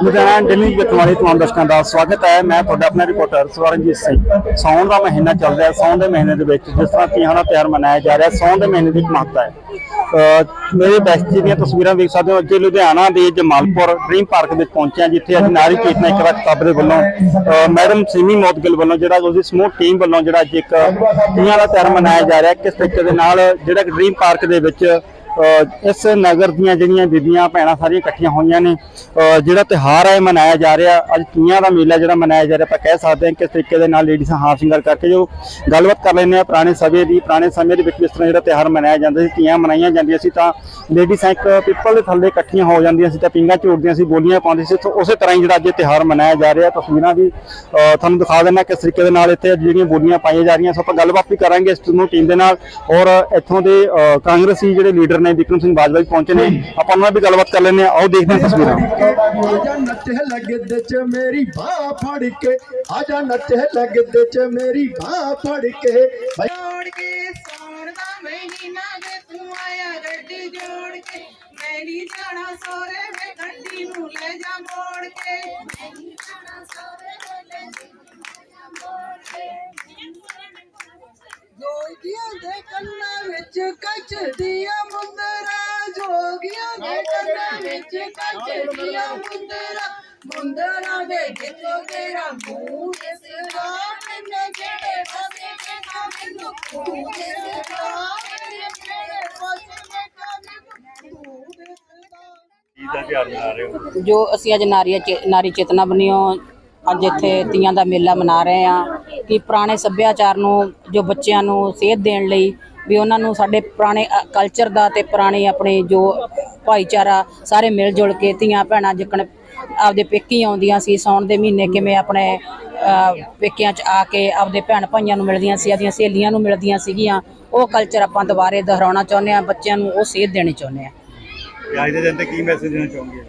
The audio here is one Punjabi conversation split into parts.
ਲੁਧਿਆਣਾ ਡੇਲੀ ਵੇਖਣ ਵਾਲੇ ਦਰਸ਼ਕਾਂ ਦਾ ਸਵਾਗਤ ਹੈ। ਮੈਂ ਤੁਹਾਡਾ ਆਪਣਾ ਰਿਪੋਰਟਰ ਸਵਰਨਜੀਤ ਸਿੰਘ। ਸੌਣ ਦਾ ਮਹੀਨਾ ਚੱਲ ਰਿਹਾ ਸੌਣ ਦੇ ਮਹੀਨੇ ਦੇ ਵਿੱਚ ਜਿਸ ਤਰ੍ਹਾਂ ਤੀਆਂ ਦਾ ਤਿਉਹਾਰ ਮਨਾਇਆ ਜਾ ਰਿਹਾ ਸੌਣ ਦੇ ਮਹੀਨੇ ਦੀ ਇੱਕ ਮਹੱਤਤਾ ਹੈ। ਮੇਰੇ ਬੈਸਟ ਦੀਆਂ ਤਸਵੀਰਾਂ ਵੇਖ ਸਕਦੇ ਹੋ। ਅੱਜ ਲੁਧਿਆਣਾ ਦੇ ਜਮਾਲਪੁਰ ਡ੍ਰੀਮ ਪਾਰਕ ਵਿੱਚ ਪਹੁੰਚਿਆ ਹਾਂ ਜਿੱਥੇ ਅੱਜ ਨਾਰੀ ਚੇਤਨਾ ਇੱਕ ਵਾਰ ਕਲੱਬ ਦੇ ਵੱਲੋਂ, ਅਹ ਮੈਡਮ ਸਿਮੀ ਮੋਦਗਿਲ ਵੱਲੋਂ ਜਿਹੜਾ ਉਸਦੀ ਸਮੂਹ ਟੀਮ ਵੱਲੋਂ ਜਿਹੜਾ ਅੱਜ ਇੱਕ ਤੀਆਂ ਦਾ ਤਿਉਹਾਰ ਮਨਾਇਆ ਜਾ ਰਿਹਾ ਕਿਸ ਤਰੀਕੇ ਦੇ ਨਾਲ ਜਿਹੜਾ ਡ੍ਰੀਮ ਪਾਰਕ ਦੇ ਵਿੱਚ ਇਸ ਨਗਰ ਦੀਆਂ ਜਿਹੜੀਆਂ ਬੀਬੀਆਂ ਭੈਣਾਂ ਸਾਰੀਆਂ ਇਕੱਠੀਆਂ ਹੋਈਆਂ ਨੇ ਜਿਹੜਾ ਤਿਹਾਰ ਹੈ ਮਨਾਇਆ ਜਾ ਰਿਹਾ। ਅੱਜ ਤੀਆਂ ਦਾ ਮੇਲਾ ਜਿਹੜਾ ਮਨਾਇਆ ਜਾ ਰਿਹਾ, ਆਪਾਂ ਕਹਿ ਸਕਦੇ ਹਾਂ ਕਿਸ ਤਰੀਕੇ ਦੇ ਨਾਲ ਲੇਡੀਜ਼ਾਂ ਹਾਰ ਸ਼ਿੰਗਾਰ ਕਰਕੇ ਜੋ ਗੱਲਬਾਤ ਕਰ ਲੈਂਦੇ ਆ ਪੁਰਾਣੇ ਸਮੇਂ ਦੀ, ਪੁਰਾਣੇ ਸਮੇਂ ਦੇ ਵਿੱਚ ਕਿਸ ਤਰ੍ਹਾਂ ਜਿਹੜਾ ਤਿਹਾਰ ਮਨਾਇਆ ਜਾਂਦਾ ਸੀ, ਤੀਆਂ ਮਨਾਈਆਂ ਜਾਂਦੀਆਂ ਸੀ, ਤਾਂ ਲੇਡੀਜ਼ਾਂ ਇੱਕ ਪਿੱਪਲ ਦੇ ਥੱਲੇ ਇਕੱਠੀਆਂ ਹੋ ਜਾਂਦੀਆਂ ਸੀ, ਤਾਂ ਪਿੰਗਾ ਝੂਟਦੀਆਂ ਸੀ, ਬੋਲੀਆਂ ਪਾਉਂਦੀਆਂ ਸੀ ਉਸੇ ਤਰ੍ਹਾਂ ਹੀ ਜਿਹੜਾ ਅੱਜ ਇਹ ਤਿਹਾਰ ਮਨਾਇਆ ਜਾ ਰਿਹਾ। ਤਸਵੀਰਾਂ ਵੀ ਤੁਹਾਨੂੰ ਦਿਖਾ ਦਿੰਦਾ ਕਿਸ ਤਰੀਕੇ ਦੇ ਨਾਲ ਇੱਥੇ ਅੱਜ ਜਿਹੜੀਆਂ ਬੋਲੀਆਂ ਪਾਈਆਂ ਜਾ ਰਹੀਆਂ। ਸੋ ਆਪਾਂ ਗੱਲਬਾਤ ਵੀ ਕਰਾਂਗੇ ਇਸ ਨੂੰ ਟੀਮ ਦੇ ਨਾਲ ਔਰ ਇੱਥੋਂ ਦੇ ਕਾਂਗਰਸੀ ਜਿਹੜੇ ਲੀਡਰ ਨੇ ਵਿਕਰਮ ਸਿੰਘ ਬਾਜਵਾ ਜੀ ਪਹੁੰਚੇ ਨੇ। ਆਪਾਂ ਉਹਨਾਂ ਨਾਲ ਵੀ ਗੱਲਬਾਤ ਕਰ ਲੈਂਦੇ ਹਾਂ। ਆਓ ਦੇਖਦੇ ਹਾਂ ਤਸਵੀਰਾਂ। ਆਜਾ ਨੱਚੇ ਲੱਗਦੇ ਚ ਮੇਰੀ ਬਾਹ ਫੜ ਕੇ। ਆਜਾ ਨੱਚੇ ਲੱਗਦੇ ਚ ਮੇਰੀ ਬਾਹ ਫੜ ਕੇ। ਜੋੜ ਕੇ ਸੌਣ ਦਾ ਮਹੀਨਾ ਜੇ ਤੂੰ ਆਇਆ ਗੱਡੀ ਜੋੜ ਕੇ। ਮੈਂ ਨਹੀਂ ਜਾਣਾ ਸੋਰੇ ਵੇ ਗੱਡੀ ਨੂੰ ਲੈ ਜਾ ਮੋੜ ਕੇ। ਮੈਂ ਨਹੀਂ ਜਾਣਾ ਸੋਰੇ ਵੇ ਗੱਡੀ ਨੂੰ ਲੈ ਜਾ ਮੋੜ ਕੇ। ਜੋਗੀਆਂ ਦੇ ਕੰਨਾਂ ਵਿੱਚ ਕੱਚ ਮੁੰਦਰਾ ਮੁੰਦਰਾ ਦੇ ਤੇਰਾ ਮੂੰਹ ਜਿਹੜੇ ਮੈਨੂੰ ਤੂੰ ਜਿਹੜੇ ਮੈਨੂੰ ਤੂੰ ਜੋ ਅਸੀਂ ਅੱਜ ਨਾਰੀ ਚੇ- ਨਾਰੀ ਚੇਤਨਾ ਬਣੀਓ ਅੱਜ ਇੱਥੇ ਤੀਆਂ ਦਾ ਮੇਲਾ ਮਨਾ ਰਹੇ ਆ ਕਿ ਪੁਰਾਣੇ ਸੱਭਿਆਚਾਰ ਨੂੰ ਜੋ ਬੱਚਿਆਂ ਨੂੰ ਸੇਧ ਦੇਣ ਲਈ ਵੀ ਉਹਨਾਂ ਨੂੰ ਸਾਡੇ ਪੁਰਾਣੇ ਕਲਚਰ ਦਾ ਤੇ ਪੁਰਾਣੀ ਆਪਣੇ ਜੋ ਭਾਈਚਾਰਾ, ਸਾਰੇ ਮਿਲ ਜੁਲ ਕੇ ਧੀਆਂ ਭੈਣਾਂ ਜਿੱਕਣ ਆਪਦੇ ਪੇਕੀ ਆਉਂਦੀਆਂ ਸੀ ਸੌਣ ਦੇ ਮਹੀਨੇ ਕਿਵੇਂ ਆਪਣੇ ਪੇਕਿਆਂ 'ਚ ਆ ਕੇ ਆਪਦੇ ਭੈਣ ਭਾਈਆਂ ਨੂੰ ਮਿਲਦੀਆਂ ਸੀ, ਆਪਦੀਆਂ ਸਹੇਲੀਆਂ ਨੂੰ ਮਿਲਦੀਆਂ ਸੀਗੀਆਂ। ਉਹ ਕਲਚਰ ਆਪਾਂ ਦੁਬਾਰੇ ਦੁਹਰਾਉਣਾ ਚਾਹੁੰਦੇ ਆ ਬੱਚਿਆਂ ਨੂੰ ਉਹ ਸੇਧ ਦੇਣੀ ਚਾਹੁੰਦੇ ਆ ਅੱਜ ਦੇ ਦਿਨ ਤੇ ਕੀ ਮੈਸੇਜ ਦੇਣਾ ਚਾਹੋਗੇ?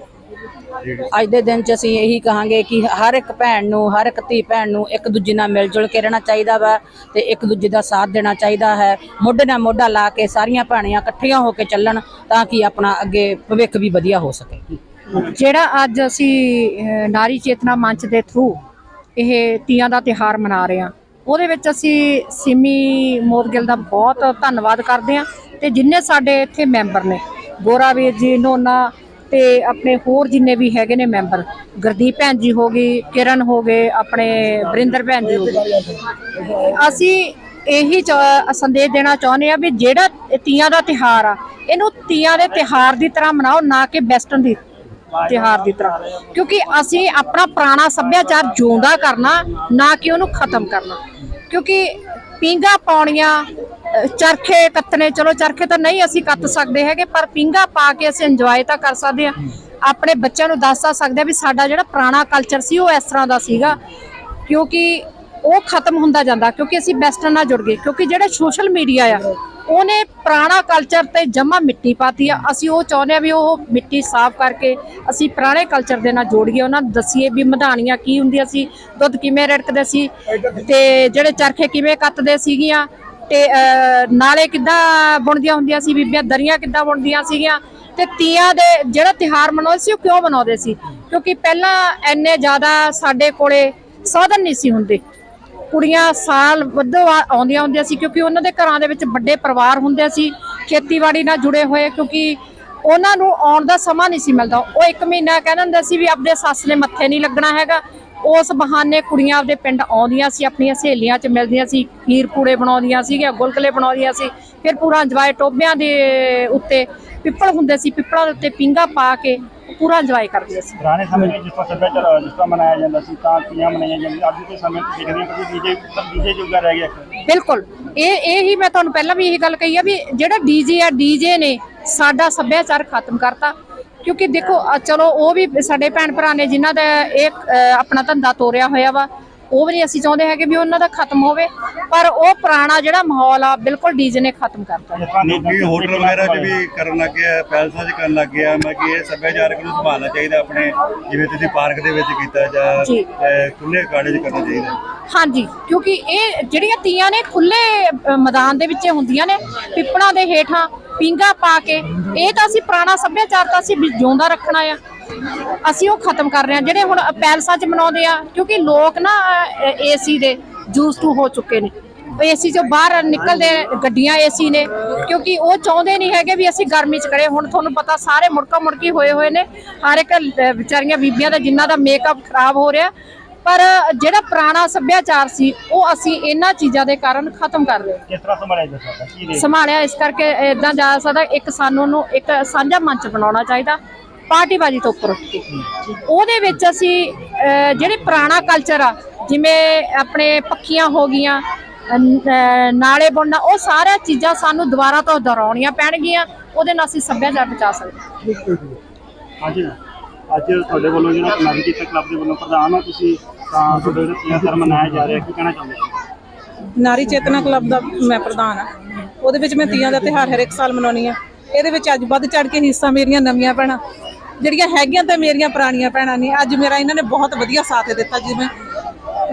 ਅੱਜ ਦੇ ਦਿਨ 'ਚ ਅਸੀਂ ਇਹੀ ਕਹਾਂਗੇ ਕਿ ਹਰ ਇੱਕ ਭੈਣ ਨੂੰ, ਹਰ ਇੱਕ ਧੀ ਭੈਣ ਨੂੰ ਇੱਕ ਦੂਜੇ ਨਾਲ ਮਿਲ ਜੁਲ ਕੇ ਰਹਿਣਾ ਚਾਹੀਦਾ ਵਾ ਤੇ ਇੱਕ ਦੂਜੇ ਦਾ ਸਾਥ ਦੇਣਾ ਚਾਹੀਦਾ ਹੈ। ਮੋਢੇ ਨਾਲ ਮੋਢਾ ਲਾ ਕੇ ਸਾਰੀਆਂ ਭੈਣੀਆਂ ਇਕੱਠੀਆਂ ਹੋ ਕੇ ਚੱਲਣ ਤਾਂ ਕਿ ਆਪਣਾ ਅੱਗੇ ਭਵਿੱਖ ਵੀ ਵਧੀਆ ਹੋ ਸਕੇ। ਜਿਹੜਾ ਅੱਜ ਅਸੀਂ ਨਾਰੀ ਚੇਤਨਾ ਮੰਚ ਦੇ ਥਰੂ ਇਹ ਤੀਆਂ ਦਾ ਤਿਹਾਰ ਮਨਾ ਰਹੇ ਹਾਂ, ਉਹਦੇ ਵਿੱਚ ਅਸੀਂ ਸਿਮੀ ਮੋਦਗਿਲ ਦਾ ਬਹੁਤ ਧੰਨਵਾਦ ਕਰਦੇ ਹਾਂ ਤੇ ਜਿੰਨੇ ਸਾਡੇ ਇੱਥੇ ਮੈਂਬਰ ਨੇ, ਗੋਰਾਵੀਰ ਜੀ, ਨੋਨਾ ਤੇ ਆਪਣੇ ਹੋਰ ਜਿੰਨੇ ਵੀ ਹੈਗੇ ਨੇ ਮੈਂਬਰ, ਗੁਰਦੀਪ ਭੈਣ ਜੀ ਹੋ ਗਈ, ਕਿਰਨ ਹੋ ਗਏ, ਆਪਣੇ ਵਰਿੰਦਰ ਭੈਣ ਜੀ ਹੋ ਗਏ। ਅਸੀਂ ਇਹੀ ਸੰਦੇਸ਼ ਦੇਣਾ ਚਾਹੁੰਦੇ ਆ ਵੀ ਜਿਹੜਾ ਤੀਆਂ ਦਾ ਤਿਹਾਰ ਆ, ਇਹਨੂੰ ਤੀਆਂ ਦੇ ਤਿਹਾਰ ਦੀ ਤਰ੍ਹਾਂ ਮਨਾਓ, ਨਾ ਕਿ ਵੈਸਟਰਨ ਦੀ ਤਿਹਾਰ ਦੀ ਤਰ੍ਹਾਂ। ਕਿਉਂਕਿ ਅਸੀਂ ਆਪਣਾ ਪੁਰਾਣਾ ਸੱਭਿਆਚਾਰ ਜਿਉਂਦਾ ਕਰਨਾ, ਨਾ ਕਿ ਉਹਨੂੰ ਖਤਮ ਕਰਨਾ। ਕਿਉਂਕਿ ਪਿੰਗਾ ਪਾਉਣੀਆਂ ਚਰਖੇ ਕੱਤਣੇ ਚਲੋ ਚਰਖੇ ਤਾਂ ਨਹੀਂ ਅਸੀਂ ਕੱਤ ਸਕਦੇ ਹੈਗੇ, ਪਰ ਪਿੰਗਾ ਪਾ ਕੇ ਅਸੀਂ ਇੰਜੋਏ ਤਾਂ ਕਰ ਸਕਦੇ ਆ ਆਪਣੇ ਬੱਚਿਆਂ ਨੂੰ ਦੱਸ ਤਾਂ ਸਕਦੇ ਆ ਵੀ ਸਾਡਾ ਜਿਹੜਾ ਪੁਰਾਣਾ ਕਲਚਰ ਸੀ ਉਹ ਇਸ ਤਰ੍ਹਾਂ ਦਾ ਸੀਗਾ, ਕਿਉਂਕਿ ਉਹ ਖਤਮ ਹੁੰਦਾ ਜਾਂਦਾ, ਕਿਉਂਕਿ ਅਸੀਂ ਵੈਸਟਰਨ ਨਾਲ ਜੁੜ ਗਏ, ਕਿਉਂਕਿ ਜਿਹੜਾ ਸੋਸ਼ਲ ਮੀਡੀਆ ਆ, ਉਹਨੇ ਪੁਰਾਣਾ ਕਲਚਰ ਤੇ ਜਮਾ ਮਿੱਟੀ ਪਾਤੀ ਆ। ਅਸੀਂ ਉਹ ਚਾਹੁੰਦੇ ਆ ਵੀ ਉਹ ਮਿੱਟੀ ਸਾਫ਼ ਕਰਕੇ ਅਸੀਂ ਪੁਰਾਣੇ ਕਲਚਰ ਦੇ ਨਾਲ ਜੋੜੀਏ ਉਹਨਾਂ ਨੂੰ ਦੱਸੀਏ ਵੀ ਮਧਾਣੀਆਂ ਕੀ ਹੁੰਦੀਆਂ ਸੀ, ਦੁੱਧ ਕਿਵੇਂ ਰੜਕਦੇ ਸੀ ਤੇ ਜਿਹੜੇ ਚਰਖੇ ਕਿਵੇਂ ਕੱਤਦੇ ਸੀਗੀਆਂ ਤੇ ਨਾਲੇ ਕਿੱਦਾਂ ਬੁਣਦੀਆਂ ਹੁੰਦੀਆਂ ਸੀ, ਬੀਬੀਆਂ ਦਰੀਆਂ ਕਿੱਦਾਂ ਬੁਣਦੀਆਂ ਸੀਗੀਆਂ ਤੇ ਤੀਆਂ ਦੇ ਜਿਹੜਾ ਤਿਹਾਰ ਮਨਾਉਂਦੇ ਸੀ, ਉਹ ਕਿਉਂ ਮਨਾਉਂਦੇ ਸੀ? ਕਿਉਂਕਿ ਪਹਿਲਾਂ ਐਨੇ ਜ਼ਿਆਦਾ ਸਾਡੇ ਕੋਲੇ ਸਾਧਨ ਨਹੀਂ ਸੀ ਹੁੰਦੇ। ਕੁੜੀਆਂ ਸਾਲ ਵੱਧੋ ਆ- ਆਉਂਦੀਆਂ ਹੁੰਦੀਆਂ ਸੀ, ਕਿਉਂਕਿ ਉਹਨਾਂ ਦੇ ਘਰਾਂ ਦੇ ਵਿੱਚ ਵੱਡੇ ਪਰਿਵਾਰ ਹੁੰਦੇ ਸੀ, ਖੇਤੀਬਾੜੀ ਨਾਲ ਜੁੜੇ ਹੋਏ, ਕਿਉਂਕਿ ਉਹਨਾਂ ਨੂੰ ਆਉਣ ਦਾ ਸਮਾਂ ਨਹੀਂ ਸੀ ਮਿਲਦਾ। ਉਹ ਇੱਕ ਮਹੀਨਾ ਕਹਿੰਦੇ ਹੁੰਦੇ ਸੀ ਵੀ ਆਪਣੇ ਸੱਸ ਨੇ ਮੱਥੇ ਨਹੀਂ ਲੱਗਣਾ ਹੈਗਾ ਉਸ ਬਹਾਨੇ ਕੁੜੀਆਂ ਆਪਦੇ ਪਿੰਡ ਆਉਂਦੀਆਂ ਸੀ ਆਪਣੀਆਂ ਸਹੇਲੀਆਂ 'ਚ ਮਿਲਦੀਆਂ ਸੀ ਖੀਰ ਪੂੜੇ ਬਣਾਉਂਦੀਆਂ ਸੀਗੀਆਂ ਗੁਲਗੁਲੇ ਬਣਾਉਂਦੀਆਂ ਸੀ ਫਿਰ ਪੂਰਾ ਇੰਜੋਏ ਟੋਬਿਆਂ ਦੇ ਉੱਤੇ ਪਿੱਪਲ ਹੁੰਦੇ ਸੀ ਪਿੱਪਲਾਂ ਦੇ ਉੱਤੇ ਪਿੰਗਾ ਪਾ ਕੇ ਪੂਰਾ ਇੰਜੋਏ ਕਰਦੀਆਂ ਸੀ। ਪੁਰਾਣੇ ਸਮੇਂ ਵਿੱਚ ਜਿਸ ਤਰ੍ਹਾਂ ਸੱਭਿਆਚਾਰ ਜਿਸ ਤਰ੍ਹਾਂ ਮਨਾਇਆ ਜਾਂਦਾ ਸੀ ਤਾਂ ਤੀਆਂ ਮਨਾਈਆਂ ਜਾਂਦੀਆਂ ਅੱਜ ਦੇ ਸਮੇਂ 'ਚ ਦੇਖਦੇ ਹਾਂ ਕਿ ਡੀਜੇ ਡੀਜੇ ਜੁਗਾ ਰਹਿ ਗਿਆ। ਬਿਲਕੁਲ। ਇਹ ਇਹ ਹੀ ਮੈਂ ਤੁਹਾਨੂੰ ਪਹਿਲਾਂ ਵੀ ਇਹੀ ਗੱਲ ਕਹੀ ਆ ਵੀ ਜਿਹੜਾ ਡੀਜੇ ਆ ਡੀਜੇ ਨੇ ਸਾਡਾ ਸੱਭਿਆਚਾਰ ਖਤਮ ਕਰਤਾ। ਕਿਉਂਕਿ ਦੇਖੋ ਚਲੋ ਉਹ ਵੀ ਸਾਡੇ ਭੈਣ ਭਰਾ ਨੇ ਜਿਨ੍ਹਾਂ ਦਾ ਇਹ ਆਪਣਾ ਧੰਦਾ ਤੋਰਿਆ ਹੋਇਆ ਵਾ ਉਹ ਵੀ ਅਸੀਂ ਚਾਹੁੰਦੇ ਹੈਗੇ ਵੀ ਉਹਨਾਂ ਦਾ ਖਤਮ ਹੋਵੇ ਪਰ ਉਹ ਪੁਰਾਣਾ ਜਿਹੜਾ ਮਾਹੌਲ ਆ ਬਿਲਕੁਲ ਡੀਜੇ ਨੇ ਖਤਮ ਕਰਤਾ। ਲੋਕੀ ਹੋਟਲ ਵਗੈਰਾ 'ਚ ਵੀ ਕਰਨ ਲੱਗ ਗਿਆ ਪੈਲਸਾਂ 'ਚ ਕਰਨ ਲੱਗ ਗਿਆ ਮੈਂ ਕਿ ਇਹ ਸੱਭਿਆਚਾਰਕ ਨੂੰ ਸੰਭਾਲਣਾ ਚਾਹੀਦਾ ਆਪਣੇ ਜਿਵੇਂ ਤੁਸੀਂ ਪਾਰਕ ਦੇ ਵਿੱਚ ਕੀਤਾ ਜਾਂ ਖੁੱਲੇ 'ਚ ਕਰਨਾ ਚਾਹੀਦਾ। ਹਾਂਜੀ ਕਿਉਂਕਿ ਇਹ ਜਿਹੜੀਆਂ ਤੀਆਂ ਨੇ ਖੁੱਲੇ ਮੈਦਾਨ ਦੇ ਵਿੱਚ ਹੁੰਦੀਆਂ ਨੇ ਪਿੱਪਲਾਂ ਦੇ ਹੇਠਾਂ ਪਿੰਗਾ ਪਾ ਕੇ। ਇਹ ਤਾਂ ਅਸੀਂ ਪੁਰਾਣਾ ਸੱਭਿਆਚਾਰ ਤਾਂ ਅਸੀਂ ਜਿਉਂਦਾ ਰੱਖਣਾ ਆ। ਅਸੀਂ ਉਹ ਖਤਮ ਕਰ ਰਹੇ ਹਾਂ, ਜਿਹੜੇ ਹੁਣ ਪੈਲਸਾਂ 'ਚ ਮਨਾਉਂਦੇ ਆ, ਕਿਉਂਕਿ ਲੋਕ ਨਾ ਏਸੀ ਦੇ ਜੂਸ ਟੂ ਹੋ ਚੁੱਕੇ ਨੇ। ਏਸੀ ਚੋਂ ਬਾਹਰ ਨਿਕਲਦੇ ਗੱਡੀਆਂ ਏਸੀ ਨੇ, ਕਿਉਂਕਿ ਉਹ ਚਾਹੁੰਦੇ ਨਹੀਂ ਹੈਗੇ ਵੀ ਅਸੀਂ ਗਰਮੀ 'ਚ ਕਰੇ ਹੁਣ ਤੁਹਾਨੂੰ ਪਤਾ ਸਾਰੇ ਮੁੜਕਾ ਮੁੜਕੀ ਹੋਏ ਹੋਏ ਨੇ। ਹਰ ਇੱਕ ਵਿਚਾਰੀਆਂ ਬੀਬੀਆਂ ਦਾ ਜਿਨ੍ਹਾਂ ਦਾ ਮੇਕਅਪ ਖਰਾਬ ਹੋ ਰਿਹਾ ਪਰ ਜਿਹੜਾ ਪੁਰਾਣਾ ਸੱਭਿਆਚਾਰ ਸੀ ਉਹ ਅਸੀਂ ਇਹਨਾਂ ਚੀਜ਼ਾਂ ਦੇ ਕਾਰਨ ਖਤਮ ਕਰ ਰਹੇ ਹਾਂ ਕਿਸ ਤਰ੍ਹਾਂ ਸੰਭਾਲਿਆ ਜਾ ਸਕਦਾ? ਕੀ ਦੇ ਸੰਭਾਲਿਆ ਇਸ ਕਰਕੇ ਇਦਾਂ ਜਾ ਸਕਦਾ ਇੱਕ ਸਾਨੂੰ ਨੂੰ ਇੱਕ ਸਾਂਝਾ ਮੰਚ ਬਣਾਉਣਾ ਚਾਹੀਦਾ ਪਾਰਟੀਬਾਜ਼ੀ ਤੋਂ ਉੱਪਰ। ਉੱਠ ਕੇ ਉਹਦੇ ਵਿੱਚ ਅਸੀਂ ਜਿਹੜੇ ਪੁਰਾਣਾ ਕਲਚਰ ਆ ਜਿਵੇਂ ਆਪਣੇ ਪੱਖੀਆਂ ਹੋ ਗਈਆਂ ਨਾਲੇ ਬੁਣਨਾ ਉਹ ਸਾਰੀਆਂ ਚੀਜ਼ਾਂ ਸਾਨੂੰ ਦੁਬਾਰਾ ਤੋਂ ਦੁਹਰਾਉਣੀਆਂ ਪੈਣਗੀਆਂ ਉਹਦੇ ਨਾਲ ਅਸੀਂ ਸੱਭਿਆਚਾਰ ਬਚਾ ਸਕਦੇ ਹਾਂ। ਹਾਂਜੀ। ਅੱਜ ਤੁਹਾਡੇ ਵੱਲੋਂ ਜਿਹੜਾ ਨਾਰੀ ਕੀਤਾ ਕਲੱਬ ਦੇ ਵੱਲੋਂ ਪ੍ਰਧਾਨ ਹੋ ਤੁਸੀਂ ਤਾਂ ਤੁਹਾਡੇ ਜਿਹੜਾ ਤੀਆਂ ਮਨਾਇਆ ਜਾ ਰਿਹਾ ਕੀ ਕਹਿਣਾ ਚਾਹੁੰਦੇ ਹੋ? ਨਾਰੀ ਚੇਤਨਾ ਕਲੱਬ ਦਾ ਮੈਂ ਪ੍ਰਧਾਨ ਆ ਉਹਦੇ ਵਿੱਚ ਮੈਂ ਤੀਆਂ ਦਾ ਤਿਉਹਾਰ ਹਰ ਇੱਕ ਸਾਲ ਮਨਾਉਣੀ ਆ ਇਹਦੇ ਵਿੱਚ ਅੱਜ ਵੱਧ ਚੜ ਕੇ ਹਿੱਸਾ ਮੇਰੀਆਂ ਨਵੀਆਂ ਭੈਣਾਂ ਜਿਹੜੀਆਂ ਹੈਗੀਆਂ ਤਾਂ ਮੇਰੀਆਂ ਪੁਰਾਣੀਆਂ ਭੈਣਾਂ ਨੇ ਅੱਜ ਮੇਰਾ ਇਹਨਾਂ ਨੇ ਬਹੁਤ ਵਧੀਆ ਸਾਥ ਦਿੱਤਾ ਜਿਵੇਂ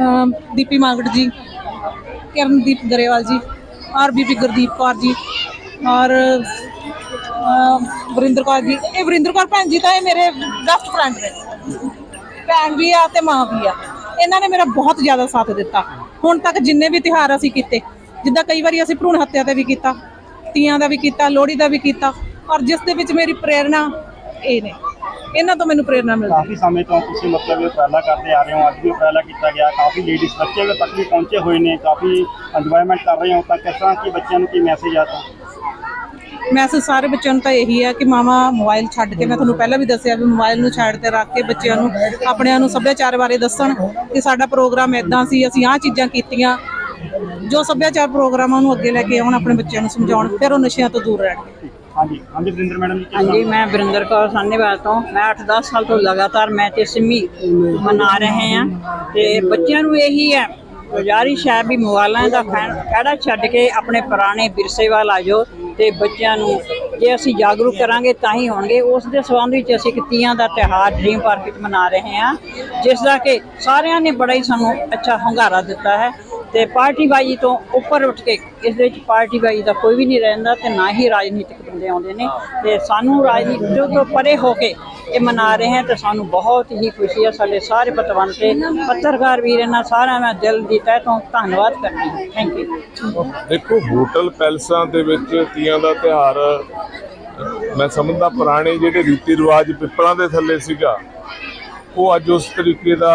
ਅਮ, ਦੀਪੀ ਮਾਂਗੜ ਜੀ ਕਿਰਨਦੀਪ ਗਰੇਵਾਲ ਜੀ ਔਰ ਬੀਬੀ ਗੁਰਦੀਪ ਕੌਰ ਜੀ ਔਰ ਅਮ, ਵਰਿੰਦਰ ਕੌਰ ਜੀ, ਇਹ ਵਰਿੰਦਰ ਕੌਰ ਭੈਣ ਜੀ ਤਾਂ ਇਹ ਮੇਰੇ ਬੈਸਟ ਫਰੈਂਡ ਨੇ। ਭੈਣ ਵੀ ਆ ਤੇ ਮਾਂ ਵੀ ਆ। ਇਹਨਾਂ ਨੇ ਮੇਰਾ ਬਹੁਤ ਜ਼ਿਆਦਾ ਸਾਥ ਦਿੱਤਾ। ਹੁਣ ਤੱਕ ਜਿੰਨੇ ਵੀ ਤਿਉਹਾਰ ਅਸੀਂ ਕੀਤੇ, ਜਿੱਦਾਂ ਕਈ ਵਾਰੀ ਅਸੀਂ ਭਰੂਣ ਹੱਤਿਆ ਤੇ ਵੀ ਕੀਤਾ, ਤੀਆਂ ਦਾ ਵੀ ਕੀਤਾ, ਲੋਹੜੀ ਦਾ ਵੀ ਕੀਤਾ ਔਰ ਜਿਸ ਦੇ ਵਿੱਚ ਮੇਰੀ ਪ੍ਰੇਰਣਾ ਇਹ ਨੇ। ਇਹਨਾਂ ਤੋਂ ਮੈਨੂੰ ਪ੍ਰੇਰਣਾ ਮਿਲਦੀ ਕਾਫੀ ਸਮੇਂ ਤੋਂ ਤੁਸੀਂ ਮਤਲਬ ਇਹ ਉਪਰਾਲਾ ਕਰਦੇ ਆ ਰਹੇ ਹੋ, ਅੱਜ ਵੀ ਉਪਰਾਲਾ ਕੀਤਾ ਗਿਆ। ਕਾਫੀ ਲੇਡੀਜ਼ ਬੱਚੇ ਤੱਕ ਵੀ ਪਹੁੰਚੇ ਹੋਏ ਨੇ, ਕਾਫੀ ਇੰਜੋਇਮੈਂਟ ਕਰ ਰਹੇ ਹੋ। ਤਾਂ ਕਿਸ ਤਰ੍ਹਾਂ ਕੀ ਬੱਚਿਆਂ ਨੂੰ ਕੀ ਮੈਸੇਜ ਆਤਾ ਮੈਸੇਜ ਸਾਰੇ ਬੱਚਿਆਂ ਨੂੰ ਤਾਂ ਇਹੀ ਹੈ ਕਿ ਮਾਵਾ ਮੋਬਾਈਲ ਛੱਡ ਕੇ ਮੈਂ ਤੁਹਾਨੂੰ ਪਹਿਲਾਂ ਵੀ ਦੱਸਿਆ ਵੀ ਮੋਬਾਈਲ ਨੂੰ ਸਾਈਡ ਤੇ ਰੱਖ ਕੇ ਬੱਚਿਆਂ ਨੂੰ ਆਪਣਿਆਂ ਨੂੰ ਸੱਭਿਆਚਾਰ ਬਾਰੇ ਦੱਸਣ ਕਿ ਸਾਡਾ ਪ੍ਰੋਗਰਾਮ ਇਦਾਂ ਸੀ ਅਸੀਂ ਆਹ ਚੀਜ਼ਾਂ ਕੀਤੀਆਂ ਜੋ ਸੱਭਿਆਚਾਰ ਪ੍ਰੋਗਰਾਮਾਂ ਨੂੰ ਅੱਗੇ ਲੈ ਕੇ ਆਉਣ ਆਪਣੇ ਬੱਚਿਆਂ ਨੂੰ ਸਮਝਾਉਣ ਫਿਰ ਉਹ ਨਸ਼ਿਆਂ ਤੋਂ ਦੂਰ ਰਹਿਣਗੇ ਹਾਂਜੀ ਹਾਂਜੀ ਵਰਿੰਦਰ ਮੈਡਮ ਹਾਂਜੀ ਮੈਂ ਵਰਿੰਦਰ ਕੌਰ ਸਾਹਨੇਵਾਲ ਤੋਂ ਮੈਂ 8-10 ਸਾਲ ਤੋਂ ਲਗਾਤਾਰ ਮੈਂ ਤੇ ਸਿੰਮੀ ਮਨਾ ਰਹੇ ਹਾਂ ਤੇ ਬੱਚਿਆਂ ਨੂੰ ਇਹੀ ਹੈ ਗੁਜ਼ਾਰਿਸ਼ ਹੈ ਵੀ ਮੋਬਾਈਲਾਂ ਦਾ ਖਹਿੜਾ ਛੱਡ ਕੇ ਆਪਣੇ ਪੁਰਾਣੇ ਵਿਰਸੇ ਵੱਲ ਆ ਜਾਓ ਤੇ ਬੱਚਿਆਂ ਨੂੰ ਜੇ ਅਸੀਂ ਜਾਗਰੂਕ ਕਰਾਂਗੇ ਤਾਂ ਹੀ ਹੋਣਗੇ। ਉਸ ਦੇ ਸੰਬੰਧ ਵਿੱਚ ਅਸੀਂ ਇੱਕ ਤੀਆਂ ਦਾ ਤਿਉਹਾਰ ਡ੍ਰੀਮ ਪਾਰਕ ਵਿੱਚ ਮਨਾ ਰਹੇ ਹਾਂ, ਜਿਸ ਦਾ ਕਿ ਸਾਰਿਆਂ ਨੇ ਬੜਾ ਹੀ ਸਾਨੂੰ ਅੱਛਾ ਹੁੰਗਾਰਾ ਦਿੱਤਾ ਹੈ ਤੇ ਪਾਰਟੀਬਾਜ਼ੀ ਤੋਂ ਉੱਪਰ ਉੱਠ ਕੇ ਇਸ ਦੇ ਵਿੱਚ ਪਾਰਟੀਬਾਜ਼ੀ ਦਾ ਕੋਈ ਵੀ ਨਹੀਂ ਰਹਿੰਦਾ ਤੇ ਨਾ ਹੀ ਰਾਜਨੀਤਿਕ ਬੰਦੇ ਆਉਂਦੇ ਨੇ ਤੇ ਸਾਨੂੰ ਰਾਜਨੀਤਿਕ ਤੋਂ ਪਰੇ ਹੋ ਕੇ ਇਹ ਮਨਾ ਰਹੇ ਹਾਂ ਤੇ ਸਾਨੂੰ ਬਹੁਤ ਹੀ ਖੁਸ਼ੀ ਹੈ, ਸਾਡੇ ਸਾਰੇ ਪਤਵੰਤ ਤੇ ਪੱਤਰਕਾਰ ਵੀਰ ਇਹਨਾਂ ਸਾਰਿਆਂ ਦਾ ਦਿਲ ਦੀ ਤਹਿ ਤੋਂ ਧੰਨਵਾਦ ਕਰਦੀ ਹਾਂ। ਥੈਂਕ ਯੂ ਦੇਖੋ, ਹੋਟਲ ਪੈਲਸਾਂ ਦੇ ਵਿੱਚ ਤੀਆਂ ਦਾ ਤਿਉਹਾਰ, ਮੈਂ ਸਮਝਦਾ ਪੁਰਾਣੇ ਜਿਹੜੇ ਰੀਤੀ ਰਿਵਾਜ ਪਿੱਪਲਾਂ ਦੇ ਥੱਲੇ ਸੀਗਾ, ਉਹ ਅੱਜ ਉਸ ਤਰੀਕੇ ਦਾ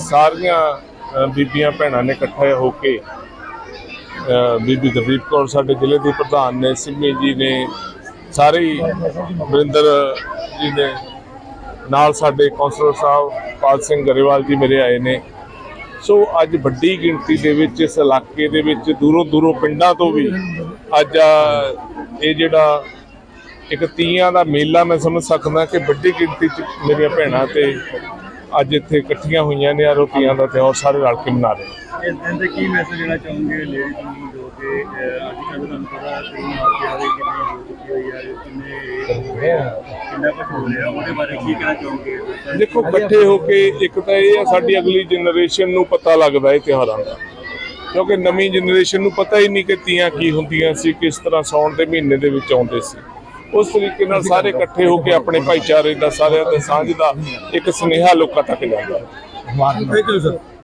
ਸਾਰੀਆਂ ਬੀਬੀਆਂ ਭੈਣਾਂ ਨੇ ਇਕੱਠੇ ਹੋ ਕੇ ਬੀਬੀ ਗੁਰਦੀਪ ਕੌਰ ਸਾਡੇ ਜ਼ਿਲ੍ਹੇ ਦੀ ਪ੍ਰਧਾਨ ਨੇ, ਸਿੰਮੀ ਜੀ ਨੇ, ਸਾਰੇ ਹੀ ਵਰਿੰਦਰ ਜੀ ਨੇ ਨਾਲ ਸਾਡੇ ਕੌਂਸਲਰ ਸਾਹਿਬ ਪਾਲ ਸਿੰਘ ਗਰੇਵਾਲ ਜੀ ਮੇਰੇ ਆਏ ਨੇ। ਸੋ ਅੱਜ ਵੱਡੀ ਗਿਣਤੀ ਦੇ ਵਿੱਚ ਇਸ ਇਲਾਕੇ ਦੇ ਵਿੱਚ ਦੂਰੋਂ ਦੂਰੋਂ ਪਿੰਡਾਂ ਤੋਂ ਵੀ ਅੱਜ ਇਹ ਜਿਹੜਾ ਇੱਕ ਤੀਆਂ ਦਾ ਮੇਲਾ ਮੈਂ ਸਮਝ ਸਕਦਾ ਕਿ ਵੱਡੀ ਗਿਣਤੀ 'ਚ ਮੇਰੀਆਂ ਭੈਣਾਂ ਤੇ ਅੱਜ ਇੱਥੇ ਇਕੱਠੀਆਂ ਹੋਈਆਂ ਨੇ ਔਰ ਉਹ ਤੀਆਂ ਦਾ ਤਿਉਹਾਰ, ਸਾਰੇ ਰਲ ਕੇ ਮਨਾ ਰਹੇ। ਇਸ ਦਿਨ ਤੇ ਕੀ ਮੈਸੇਜ ਦੇਣਾ ਚਾਹੋਗੇ ਲੇਡੀਜ਼ ਨੂੰ ਜੋ ਕਿ ਅੱਜ ਕੱਲ੍ਹ ਤੁਹਾਨੂੰ ਪਤਾ ਕਈ ਮਾਪਿਆਂ ਦੀ ਕਿੰਨੀ ਹੋ ਚੁੱਕੀ ਹੋਈ ਹੈ, ਕਿੰਨੇ ਕਿੰਨਾ ਕੁਝ ਹੋ ਰਿਹਾ ਉਹਦੇ ਬਾਰੇ ਕੀ ਕਹਿਣਾ ਚਾਹੋਗੇ? ਦੇਖੋ ਇਕੱਠੇ ਹੋ ਕੇ ਇੱਕ ਤਾਂ ਇਹ ਆ ਸਾਡੀ ਅਗਲੀ ਜਨਰੇਸ਼ਨ ਨੂੰ ਪਤਾ ਲੱਗਦਾ ਇਹ ਤਿਉਹਾਰਾਂ ਦਾ। ਕਿਉਂਕਿ ਨਵੀਂ ਜਨਰੇਸ਼ਨ ਨੂੰ ਪਤਾ ਹੀ ਨਹੀਂ ਕਿ ਤੀਆਂ ਕੀ ਹੁੰਦੀਆਂ ਸੀ ਕਿਸ ਤਰ੍ਹਾਂ ਸੌਣ ਦੇ ਮਹੀਨੇ ਦੇ ਵਿੱਚ ਆਉਂਦੇ ਸੀ। ਉਸ ਤਰੀਕੇ ਨਾਲ ਸਾਰੇ ਇਕੱਠੇ ਹੋ ਕੇ ਆਪਣੇ ਭਾਈਚਾਰੇ ਦਾ ਸਾਰਿਆਂ ਦੇ ਸਾਂਝ ਦਾ ਇੱਕ ਸੁਨੇਹਾ ਲੋਕਾਂ ਤੱਕ ਜਾਂਦਾ ਹੈ।